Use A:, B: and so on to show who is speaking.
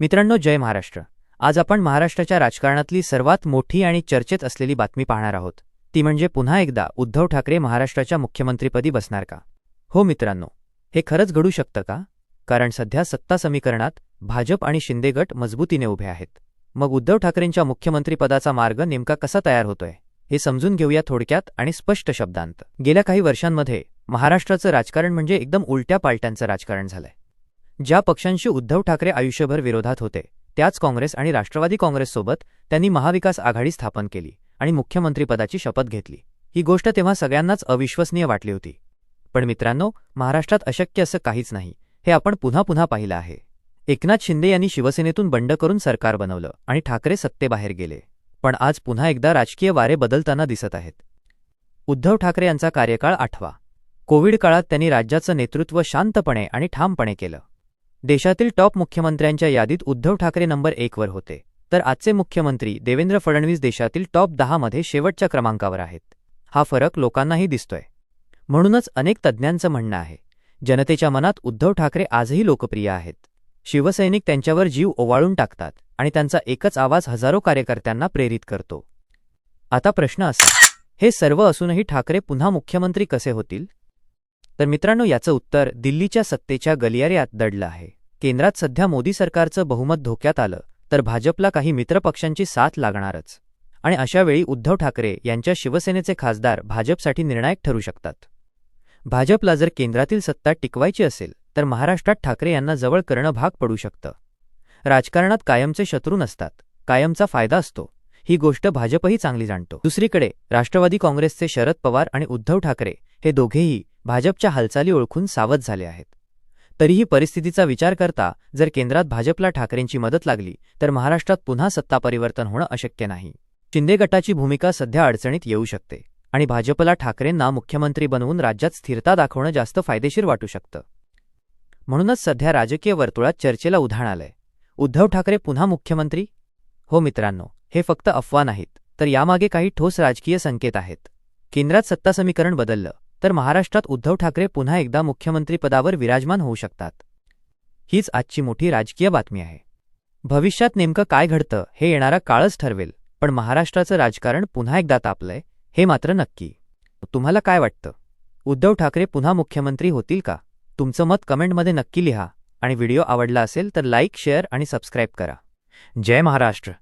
A: मित्रांनो जय महाराष्ट्र. आज आपण महाराष्ट्राच्या राजकारणातली सर्वात मोठी आणि चर्चेत असलेली बातमी पाहणार आहोत. ती म्हणजे पुन्हा एकदा उद्धव ठाकरे महाराष्ट्राच्या मुख्यमंत्रीपदी बसणार का? हो मित्रांनो हे खरंच घडू शकतं का? कारण सध्या सत्ता समीकरणात भाजप आणि शिंदे गट मजबूतीने उभे आहेत. मग उद्धव ठाकरेंच्या मुख्यमंत्रीपदाचा मार्ग नेमका कसा तयार होतोय हे समजून घेऊया थोडक्यात आणि स्पष्ट शब्दांत. गेल्या काही वर्षांमध्ये महाराष्ट्राचं राजकारण म्हणजे एकदम उलट्या पालट्यांचं राजकारण झालंय. ज्या पक्षांशी उद्धव ठाकरे आयुष्यभर विरोधात होते त्याच काँग्रेस आणि राष्ट्रवादी काँग्रेससोबत त्यांनी महाविकास आघाडी स्थापन केली आणि मुख्यमंत्रीपदाची शपथ घेतली. ही गोष्ट तेव्हा सगळ्यांनाच अविश्वसनीय वाटली होती. पण मित्रांनो महाराष्ट्रात अशक्य असं काहीच नाही. हे आपण पुन्हा पुन्हा पाहिलं आहे. एकनाथ शिंदे यांनी शिवसेनेतून बंड करून सरकार बनवलं आणि ठाकरे सत्तेबाहेर गेले. पण आज पुन्हा एकदा राजकीय वारे बदलताना दिसत आहेत. उद्धव ठाकरे यांचा कार्यकाळ आठवा. कोविड काळात त्यांनी राज्याचं नेतृत्व शांतपणे आणि ठामपणे केलं. देशातील टॉप मुख्यमंत्र्यांच्या यादीत उद्धव ठाकरे नंबर एकवर होते. तर आजचे मुख्यमंत्री देवेंद्र फडणवीस देशातील टॉप दहामध्ये शेवटच्या क्रमांकावर आहेत. हा फरक लोकांनाही दिसतोय. म्हणूनच अनेक तज्ज्ञांचं म्हणणं आहे. जनतेच्या मनात उद्धव ठाकरे आजही लोकप्रिय आहेत. शिवसैनिक त्यांच्यावर जीव ओवाळून टाकतात आणि त्यांचा एकच आवाज हजारो कार्यकर्त्यांना प्रेरित करतो. आता प्रश्न असा. हे सर्व असूनही ठाकरे पुन्हा मुख्यमंत्री कसे होतील? तर मित्रांनो याचं उत्तर दिल्लीच्या सत्तेच्या गलियाऱ्यात दडलं आहे. केंद्रात सध्या मोदी सरकारचं बहुमत धोक्यात आलं तर भाजपला काही मित्रपक्षांची साथ लागणारच. आणि अशावेळी उद्धव ठाकरे यांच्या शिवसेनेचे खासदार भाजपसाठी निर्णायक ठरू शकतात. भाजपला जर केंद्रातील सत्ता टिकवायची असेल तर महाराष्ट्रात ठाकरे यांना जवळ करणं भाग पडू शकतं. राजकारणात कायमचे शत्रू नसतात कायमचा फायदा असतो ही गोष्ट भाजपही चांगली जाणतो. दुसरीकडे राष्ट्रवादी काँग्रेसचे शरद पवार आणि उद्धव ठाकरे हे दोघेही भाजपच्या हालचाली ओळखून सावध झाले आहेत. तरीही परिस्थितीचा विचार करता जर केंद्रात भाजपला ठाकरेंची मदत लागली तर महाराष्ट्रात पुन्हा सत्ता परिवर्तन होणं अशक्य नाही. शिंदे गटाची भूमिका सध्या अडचणीत येऊ शकते आणि भाजपला ठाकरेंना मुख्यमंत्री बनवून राज्यात स्थिरता दाखवणं जास्त फायदेशीर वाटू शकतं. म्हणूनच सध्या राजकीय वर्तुळात चर्चेला उधाण आलंय. उद्धव ठाकरे पुन्हा मुख्यमंत्री? हो मित्रांनो हे फक्त अफवा नाहीत तर यामागे काही ठोस राजकीय संकेत आहेत. केंद्रात सत्ता समीकरण बदललं तर महाराष्ट्रात उद्धव ठाकरे पुन्हा एकदा मुख्यमंत्रीपदावर विराजमान होऊ शकतात. हीच आजची मोठी राजकीय बातमी आहे. भविष्यात नेमकं काय घडतं हे येणारा काळच ठरवेल पण महाराष्ट्राचं राजकारण पुन्हा एकदा तापलंय हे मात्र नक्की. तुम्हाला काय वाटतं? उद्धव ठाकरे पुन्हा मुख्यमंत्री होतील का? तुमचं मत कमेंटमध्ये नक्की लिहा आणि व्हिडिओ आवडला असेल तर लाईक शेअर आणि सबस्क्राईब करा. जय महाराष्ट्र!